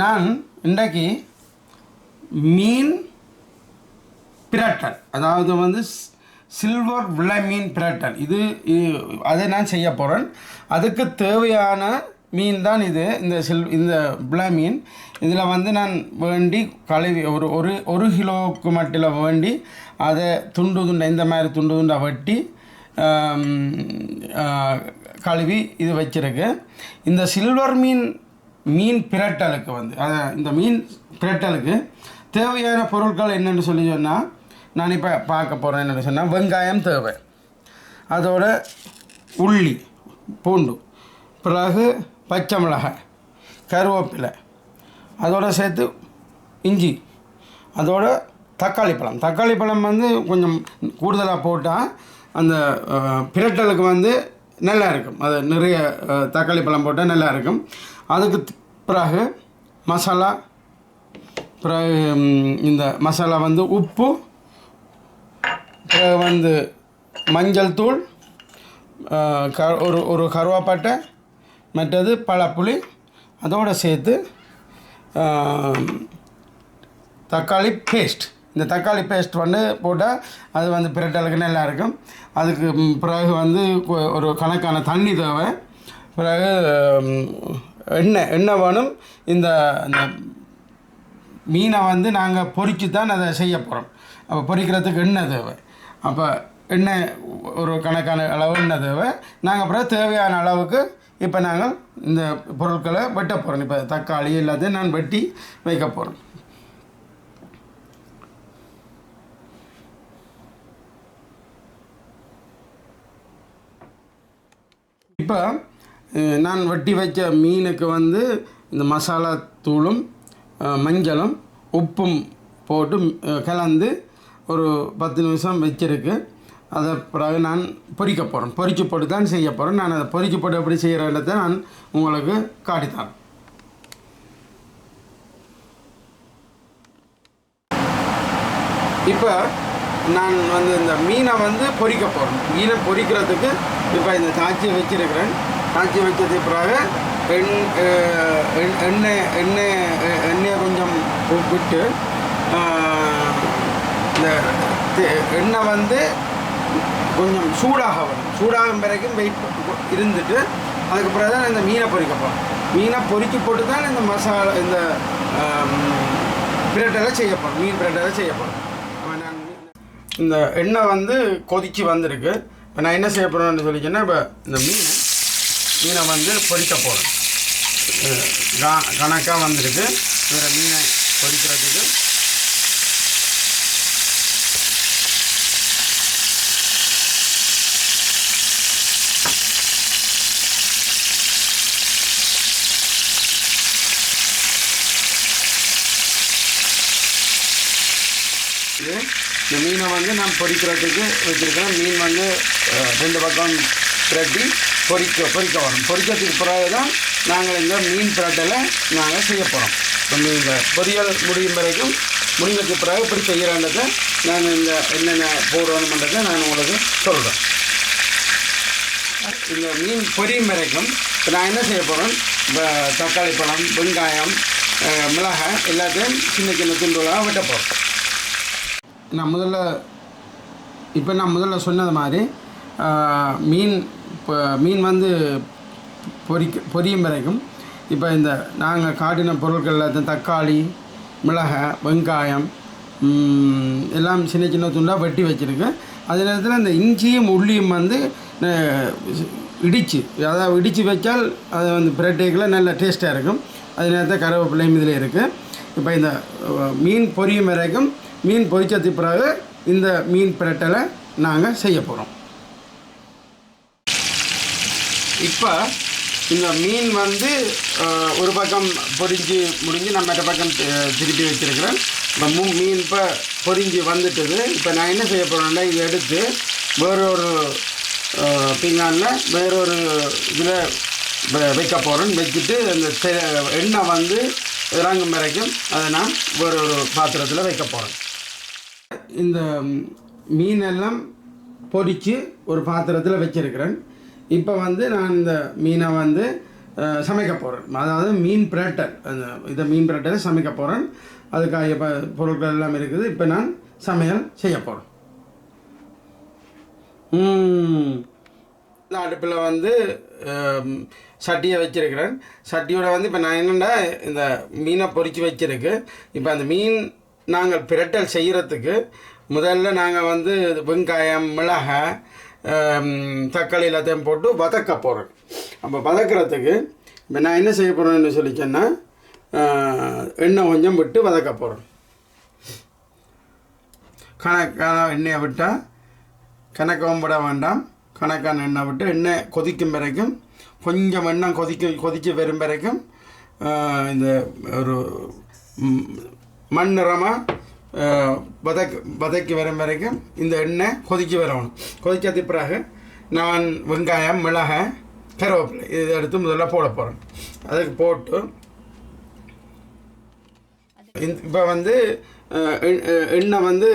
நான் இன்றைக்கு மீன் பிரட்டல் அதாவது வந்து சில்வர் விலை மீன் பிரட்டல். இது அதை நான் செய்ய போகிறேன் அதுக்கு தேவையான மீன் தான் இது இந்த சில் இந்த விலை மீன். இதில் வந்து நான் வேண்டி கழுவி ஒரு ஒரு ஒரு கிலோவுக்கு மட்டில் வேண்டி அதை துண்டு துண்டை இந்த மாதிரி துண்டு துண்டை வெட்டி கழுவி இது வச்சுருக்கு. இந்த சில்வர் மீன் மீன் பிரட்டலுக்கு வந்து அதை இந்த மீன் பிரட்டலுக்கு தேவையான பொருட்கள் என்னென்னு சொல்லி சொன்னால் நான் இப்போ பார்க்க போகிறேன் என்னென்னு சொன்னால் வெங்காயம் தேவை. அதோட உள்ளி பூண்டு பிறகு பச்சை மிளகாய் கருவேப்பிலை அதோடு சேர்த்து இஞ்சி அதோட தக்காளி பழம். தக்காளி பழம் வந்து கொஞ்சம் கூடுதலாக போட்டால் அந்த பிரட்டலுக்கு வந்து நல்லா இருக்கும். அது நிறைய தக்காளி பழம் போட்டால் நல்லா இருக்கும். அதுக்கு பிறகு மசாலா பிறகு இந்த மசாலா வந்து உப்பு பிறகு வந்து மஞ்சள் தூள் க ஒரு ஒரு கருவாப்பட்டை மற்றது பழப்புளி அதோடு சேர்த்து தக்காளி பேஸ்ட் இந்த தக்காளி பேஸ்ட் வந்து போட்டால் அது வந்து பிரட்டலுக்கு நல்லா இருக்கும் அதுக்கு பிறகு வந்து ஒரு கணக்கான தண்ணி தேவை. பிறகு எண்ணெய் எண்ணெய் வேணும். இந்த இந்த மீனை வந்து நாங்கள் பொறிச்சு தான் அதை செய்ய போகிறோம் அப்போ பொறிக்கிறதுக்கு எண்ணெய் தேவை. அப்போ எண்ணெய் ஒரு கணக்கான அளவு எண்ணெய் தேவை. நாங்கள் அப்புறம் தேவையான அளவுக்கு இப்போ நாங்கள் இந்த பொருட்களை வெட்ட போகிறோம் இப்போ தக்காளி எல்லாத்தையும் நான் வெட்டி வைக்க போகிறோம் இப்போ நான் வெட்டி வச்ச மீனுக்கு வந்து இந்த மசாலா தூளும் மஞ்சளும் உப்பும் போட்டு கலந்து ஒரு பத்து நிமிஷம் வச்சிருக்கு. அதை பிறகு நான் பொறிக்க போகிறேன் பொரிச்சு போட்டு தான் செய்ய போகிறேன் நான் அதை பொறிச்சு போட்டு எப்படி செய்கிறத நான் உங்களுக்கு காட்டித்தரேன். இப்போ நான் வந்து இந்த மீனை வந்து பொறிக்க போகிறேன் மீனை பொறிக்கிறதுக்கு இப்போ இந்த தாச்சியை வச்சிருக்கிறேன். தாக்கி வச்சதுக்கு பிறகு எண் எண்- எண்ணெய் எண்ணெய் எண்ணெயை கொஞ்சம் விட்டு இந்த எண்ணெய் வந்து கொஞ்சம் சூடாக வரும். சூடாகும் வரைக்கும் வெயிட் இருந்துட்டு அதுக்கு பிறகு தான் இந்த மீனை பொறிக்கப்போம் போகிறோம் மீனை பொறிக்கி போட்டு தான் இந்த மசாலா இந்த பிரட்டலை செய்ய போகிறோம் மீன் பிரட்டலை செய்ய போகிறோம் இந்த எண்ணெய் வந்து கொதிச்சு வந்திருக்கு. இப்போ நான் என்ன செய்ய போகிறேன்னு சொல்லி சொன்னால் இப்போ இந்த மீன் மீனை வந்து பொறிக்க போகிறேன் கணக்காக வந்துடுது வேறு மீனை பொறிக்கிறதுக்கு இந்த மீனை வந்து நான் பொறிக்கிறதுக்கு வச்சுருக்கேன் மீன் வந்து ரெண்டு பக்கம் பிரட்டி பொறிக்க பொறிக்க வரும் பொறிக்கிறதுக்கு பிறகு தான் நாங்கள் இந்த மீன் பிரட்டலை நாங்கள் செய்ய போகிறோம் வந்து இந்த பொரியல் முடியும் வரைக்கும் முடிஞ்சதுக்கு பிறகு இப்படி செய்கிறன்றதை நான் இந்த என்னென்ன போடணுன்றதை நான் உங்களுக்கு சொல்கிறேன் இந்த மீன் பொரியும் வரைக்கும் இப்போ நான் என்ன செய்ய போகிறேன் இப்போ தக்காளி பழம் வெங்காயம் மிளகாய் எல்லாத்தையும் சின்ன சின்ன துண்டுகளாக வெட்ட போகிறோம் நான் முதல்ல இப்போ நான் முதல்ல சொன்னது மாதிரி மீன் இப்போ மீன் வந்து பொறிக்க பொரியும் வரைக்கும் இப்போ இந்த நாங்கள் காட்டின பொருட்கள் எல்லாத்தையும் தக்காளி மிளகாய் வெங்காயம் எல்லாம் சின்ன சின்ன துண்டாக வெட்டி வச்சுருக்கேன். அதே நேரத்தில் இந்த இஞ்சியும் உள்ளியும் வந்து இடித்து அதாவது இடித்து வச்சால் அது வந்து பிரட்டேக்கில் நல்ல டேஸ்ட்டாக இருக்கும். அதே நேரத்தில் கருவேப்பிலையும் இதில் இருக்குது இப்போ இந்த மீன் பொரியும் வரைக்கும் மீன் பொரிச்சதுக்கு பிறகு இந்த மீன் பிரட்டலை நாங்கள் செய்ய போகிறோம் இப்போ இந்த மீன் வந்து ஒரு பக்கம் பொறிஞ்சு முடிஞ்சு நான் மற்ற பக்கம் திருப்பி வச்சுருக்கிறேன். இந்த மூ மீன் இப்போ பொரிஞ்சு வந்துட்டுது. இப்போ நான் என்ன செய்ய போகிறேன்னா இதை எடுத்து வேறொரு பீங்கானில் வேறொரு இதில் வைக்க போகிறேன் வச்சுட்டு அந்த எண்ணெய் வந்து இறங்கும் வரைக்கும் அதை நான் வேறொரு பாத்திரத்தில் வைக்க போகிறேன் இந்த மீன் எல்லாம் ஒரு பாத்திரத்தில் வச்சிருக்கிறேன். இப்போ வந்து நான் இந்த மீனை வந்து சமைக்க போகிறேன் அதாவது மீன் பிரட்டல். அந்த இதை மீன் பிரட்டலை சமைக்க போகிறேன் அதுக்காக இப்போ பொருட்கள் எல்லாம் இருக்குது. இப்போ நான் சமையல் செய்ய போகிறேன் இந்த அடுப்பில் வந்து சட்டியை வச்சுருக்கிறேன். சட்டியோட வந்து இப்போ நான் என்னென்னா இந்த மீனை பொறிச்சு வச்சுருக்கு. இப்போ அந்த மீன் நாங்கள் பிரட்டல் செய்கிறதுக்கு முதல்ல நாங்கள் வந்து வெங்காயம் மிளகாய் தக்காளி எல்லாத்தையும் போட்டு வதக்க போகிறேன் அப்போ வதக்கிறதுக்கு இப்போ நான் என்ன செய்ய போகிறேன்னு சொல்லி சொன்னால் எண்ணெய் கொஞ்சம் விட்டு வதக்க போகிறேன் கணக்கான எண்ணெயை விட்டால் கணக்கவும் விட வேண்டாம். கணக்கான எண்ணெய் விட்டு எண்ணெய் கொதிக்கும் வரைக்கும் கொஞ்சம் எண்ணெய் கொதிக்க கொதிக்க வரும் வரைக்கும் இந்த ஒரு மண் நிறமாக வதக்கு வதக்கி வரும் வரைக்கும் இந்த எண்ணெய் கொதிக்க வரணும். கொதிக்காத பிறகு நான் வெங்காயம் மிளகாய் கருவேப்பிலை இதை எடுத்து முதல்ல போட போகிறேன் அதுக்கு போட்டு இப்போ வந்து எண்- எண்ணெய் வந்து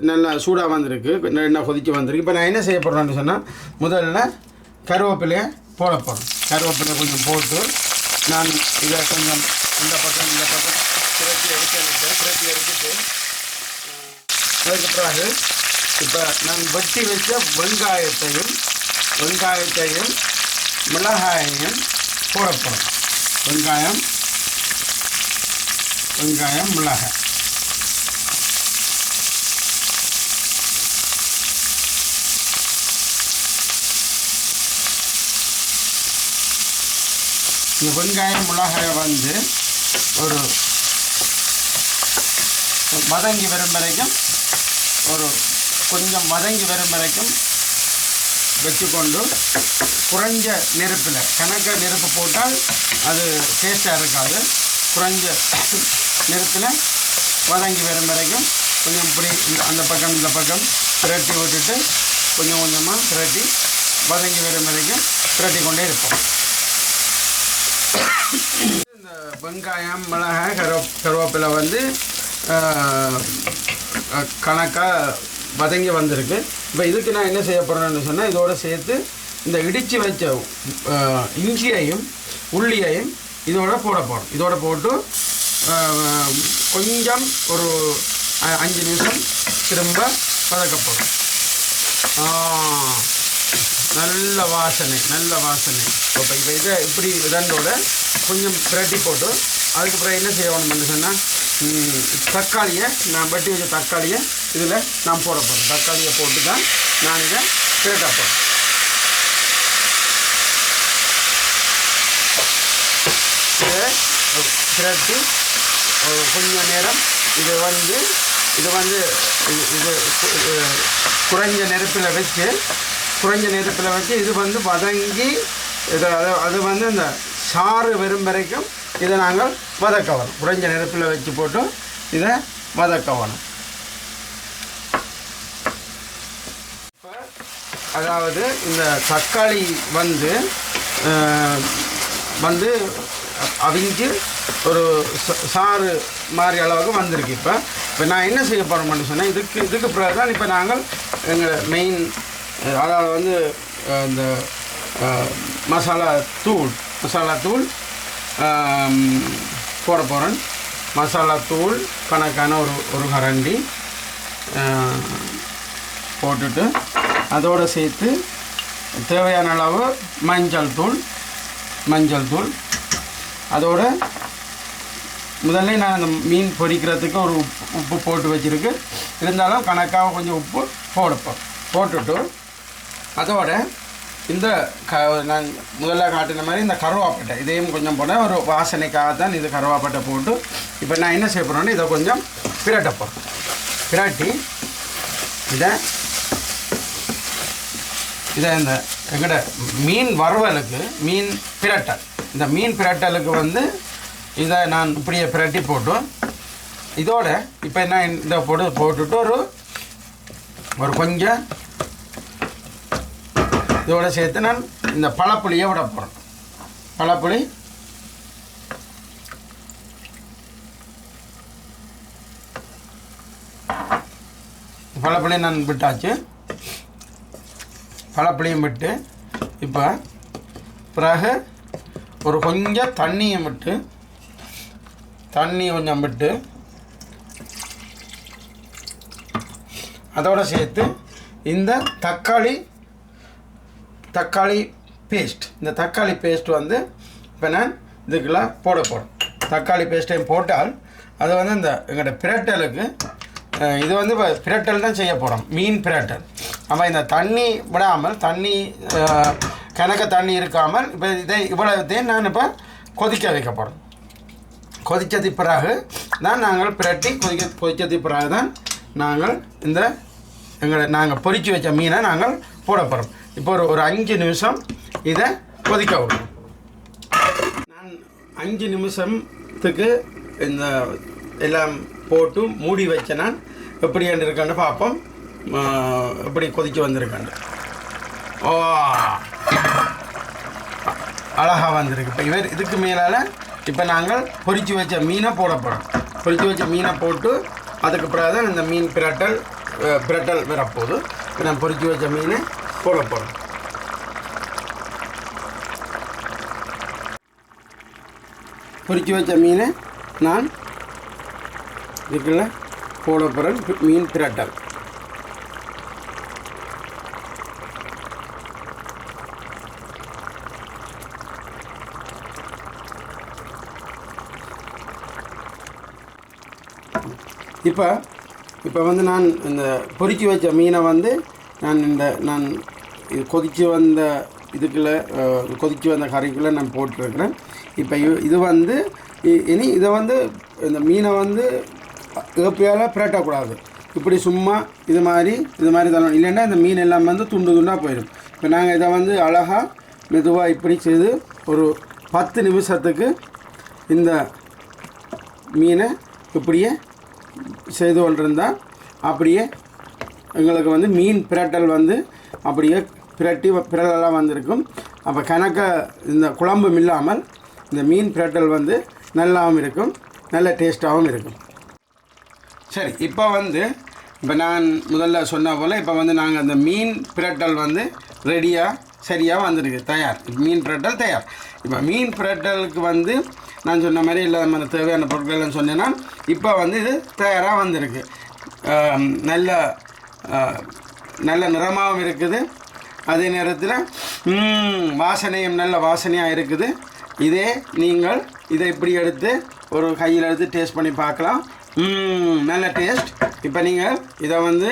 நல்லா சூடாக வந்திருக்கு. எண்ணெய் கொதிக்க வந்திருக்கு. இப்போ நான் என்ன செய்ய போகிறேன்னு சொன்னால் முதல்ல கருவேப்பிலையை போட போகிறேன் கருவேப்பிலை கொஞ்சம் போட்டு நான் இதை கொஞ்சம் இந்த பக்கம் இந்த பக்கம் திரட்டி எடுத்து வெட்டி எடுத்துட்டு அதுக்கு பிறகு இப்போ நான் வெட்டி வச்ச வெங்காயத்தையும் வெங்காயத்தையும் மிளகாயையும் கூடப்படும் வெங்காயம் வெங்காயம் மிளகாய். இந்த வெங்காயம் மிளகாயை வந்து ஒரு மதங்கி வரும் வரைக்கும் ஒரு கொஞ்சம் மதங்கி வரும் வரைக்கும் வச்சுக்கொண்டு குறைஞ்ச நெருப்பில் கணக்க நெருப்பு போட்டால் அது டேஸ்ட்டாக இருக்காது. குறைஞ்ச நெருப்பில் வதங்கி வரும் வரைக்கும் கொஞ்சம் இப்படி அந்த பக்கம் இந்த பக்கம் திரட்டி விட்டுட்டு கொஞ்சம் கொஞ்சமாக திரட்டி வதங்கி வரும் வரைக்கும் திரட்டி கொண்டே இருப்போம். இந்த வெங்காயம் மிளகாய் கருவ கருவேப்பிலை வந்து கணக்காக வதங்கி வந்திருக்கு. இப்போ இதுக்கு நான் என்ன செய்ய போகிறேன்னு சொன்னால் இதோடு சேர்த்து இந்த இடித்து வச்ச இஞ்சியையும் உள்ளியையும் இதோட போட போகிறோம் இதோட போட்டு கொஞ்சம் ஒரு அஞ்சு நிமிஷம் திரும்ப வதக்கப்படும் நல்ல வாசனை நல்ல வாசனை. இப்போ இப்போ இதை இப்படி இதனோட கொஞ்சம் பிரட்டி போட்டு அதுக்கப்புறம் என்ன செய்யணும்னு சொன்னால் தக்காளியை நான் வெட்டி வச்ச தக்காளியை இதில் நான் போட போகிறேன் தக்காளியை போட்டு தான் நான் இதை பிரட்ட போகிறேன் இதை பிரட்டி கொஞ்ச நேரம் இது வந்து இது வந்து இது குறைஞ்ச நெருப்பில் வச்சு குறைஞ்ச நெருப்பில் வச்சு இது வந்து வதங்கி இதை அது வந்து இந்த சாறு வரும் வரைக்கும் இதை நாங்கள் வதக்க வரோம் குறைஞ்ச நெருப்பில் வச்சு போட்டு இதை வதக்க வரோம் அதாவது இந்த தக்காளி வந்து வந்து அவிஞ்சு ஒரு ச- சாறு மாதிரி அளவுக்கு வந்திருக்கு இப்போ. இப்போ நான் என்ன செய்ய போகிறோம்னு சொன்னேன் இதுக்கு இதுக்கு பிறகு தான் இப்போ நாங்கள் எங்கள் மெயின் அதாவது வந்து இந்த மசாலா தூள் மசாலாத்தூள் போட போகிறேன் மசாலாத்தூள் கணக்கான ஒரு ஒரு கரண்டி போட்டுட்டு அதோடு சேர்த்து தேவையான அளவு மஞ்சள் தூள் மஞ்சள் தூள். அதோட முதல்ல நான் அந்த மீன் பொரிக்கிறதுக்கு ஒரு உப்பு உப்பு போட்டு வச்சுருக்கு. இருந்தாலும் கணக்காக கொஞ்சம் உப்பு போடுப்போம் போட்டுட்டு அதோட இந்த க நான் முதல்ல காட்டின மாதிரி இந்த கருவாப்பட்டை. இதையும் கொஞ்சம் போட ஒரு வாசனைக்காக தான் இது கருவாப்பட்டை போட்டு இப்போ நான் என்ன செய்ய போகிறேன்னா இதை கொஞ்சம் பிரட்ட போகிறேன் பிரட்டி இதை இதை இந்த எங்கட மீன் வறுவலுக்கு மீன் பிரட்டல். இந்த மீன் பிரட்டலுக்கு வந்து இதை நான் இப்படியே பிரட்டி போட்டு இதோட இப்போ என்ன இதை போட்டு போட்டுட்டு ஒரு ஒரு கொஞ்சம் இதோட சேர்த்து நான் இந்த பழப்புளியை விட போகிறேன் பழப்புளி. பழப்புளி நான் விட்டாச்சு. பழப்புளியும் விட்டு இப்போ பிறகு ஒரு கொஞ்சம் தண்ணியை விட்டு தண்ணி கொஞ்சம் விட்டு அதோடு சேர்த்து இந்த தக்காளி தக்காளி பேஸ்ட் இந்த தக்காளி பேஸ்ட் வந்து இப்போ நான் இதுக்குள்ள போட போகிறேன் தக்காளி பேஸ்ட்டையும் போட்டால் அது வந்து இந்த எங்களோட பிரட்டலுக்கு இது வந்து இப்போ பிரட்டல் தான் செய்ய போகிறோம் மீன் பிரட்டல். அப்போ இந்த தண்ணி விடாமல் தண்ணி கிணக்க கணக்க தண்ணி இருக்காமல் இப்போ இதை இவ்வளவுத்தையும் நான் இப்போ கொதிக்க வைக்க போகிறேன் கொதித்தது பிறகு தான் நாங்கள் பிரட்டி கொதிக்க கொதித்தது பிறகு தான் நாங்கள் இந்த எங்களை நாங்கள் பொறிச்சு வச்ச மீனை நாங்கள் போட போகிறோம் இப்போ ஒரு ஒரு அஞ்சு நிமிஷம் இதை கொதிக்க விடணும் நான் அஞ்சு நிமிஷத்துக்கு இந்த எல்லாம் போட்டு மூடி வச்ச நான் எப்படி இருக்கான்னு பார்ப்போம். எப்படி கொதிக்க வந்திருக்கேன் ஓ! அழகாக வந்திருக்கு. இப்போ இவர் இதுக்கு மேலால் இப்போ நாங்கள் பொறிச்சு வச்ச மீனை போட போகிறோம் பொறிச்சு வச்ச மீனை போட்டு அதுக்கு பிறகு தான் இந்த மீன் பிரட்டல் பிரட்டல் வரப்போகுது. இப்போ நான் பொரிச்சு வச்ச மீனை போட போகிறோம் பொரிச்சு வச்ச மீனை நான் இதுக்குள்ள போட போகிறேன் மீன் பிரட்டல் இப்போ இப்போ வந்து நான் இந்த பொறுக்கி வச்ச மீனை வந்து நான் இந்த நான் இது கொதித்து வந்த இதுக்குள்ள கொதித்து வந்த கறிக்குள்ளே நான் போட்டிருக்கிறேன். இப்போ இது வந்து இ- இனி இதை வந்து இந்த மீனை வந்து ஏப்பியால் பிரட்டக்கூடாது. இப்படி சும்மா இது மாதிரி இது மாதிரி தரணும் இல்லைன்னா இந்த மீன் எல்லாம் வந்து துண்டு துண்டாக போயிடும். இப்போ நாங்கள் இதை வந்து அழகாக மெதுவாக இப்படி செய்து ஒரு பத்து நிமிஷத்துக்கு இந்த மீனை இப்படியே செய்து கொண்டிருந்தால் அப்படியே எங்களுக்கு வந்து மீன் பிரட்டல் வந்து அப்படியே பிரட்டி பிரட்டலாக வந்திருக்கும். அப்போ கணக்க இந்த குழம்பும் இல்லாமல் இந்த மீன் பிரட்டல் வந்து நல்லாவும் இருக்கும் நல்ல டேஸ்ட்டாகவும் இருக்கும். சரி இப்போ வந்து இப்போ நான் முதல்ல சொன்ன போல் இப்போ வந்து நாங்கள் அந்த மீன் பிரட்டல் வந்து ரெடியாக சரியாக வந்திருக்கு தயார். மீன் பிரட்டல் தயார். இப்போ மீன் பிரட்டலுக்கு வந்து நான் சொன்ன மாதிரி இல்லாத மாதிரி தேவையான பொருட்கள்னு சொன்னேன்னா இப்போ வந்து இது தயாராக வந்திருக்கு. நல்ல நல்ல நிறமாகவும் இருக்குது. அதே நேரத்தில் வாசனையும் நல்ல வாசனையாக இருக்குது. இதே நீங்கள் இதை இப்படி எடுத்து ஒரு கையில் எடுத்து டேஸ்ட் பண்ணி பார்க்கலாம். நல்ல டேஸ்ட் இப்போ நீங்கள் இதை வந்து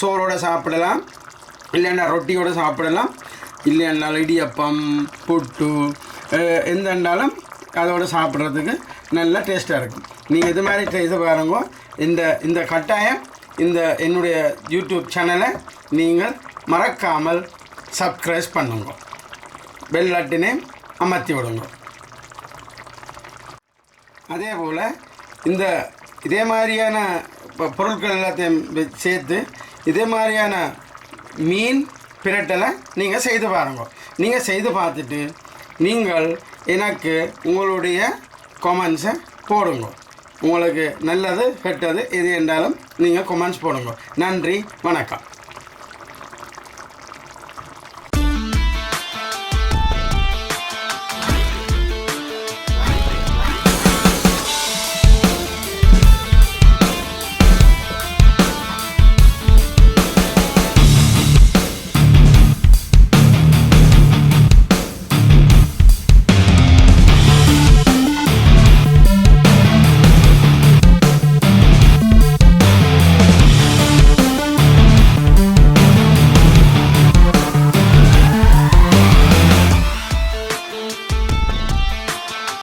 சோறோடு சாப்பிடலாம். இல்லைன்னா ரொட்டியோட சாப்பிடலாம். இல்லைன்னா இடியப்பம் புட்டு எந்தெண்டாலும் அதோட சாப்பிட்றதுக்கு நல்ல டேஸ்ட்டாக இருக்கும். நீங்கள் இது மாதிரி செய்து பாருங்க. இந்த இந்த கட்டாயம் இந்த என்னுடைய யூடியூப் சேனலை நீங்கள் மறக்காமல் சப்ஸ்கிரைப் பண்ணுங்க. பெல் அட்டினே அமர்த்தி விடுங்க. அதே போல் இந்த இதே மாதிரியான பொருட்கள் எல்லாத்தையும் சேர்த்து இதே மாதிரியான மீன் பிரட்டலை நீங்கள் செய்து பாருங்க. நீங்கள் செய்து பார்த்துட்டு நீங்கள் எனக்கு உங்களுடைய கொமெண்ட்ஸை போடுங்க. உங்களுக்கு நல்லது கெட்டது எது என்றாலும் நீங்கள் கொமெண்ட்ஸ் போடுங்க. நன்றி வணக்கம்.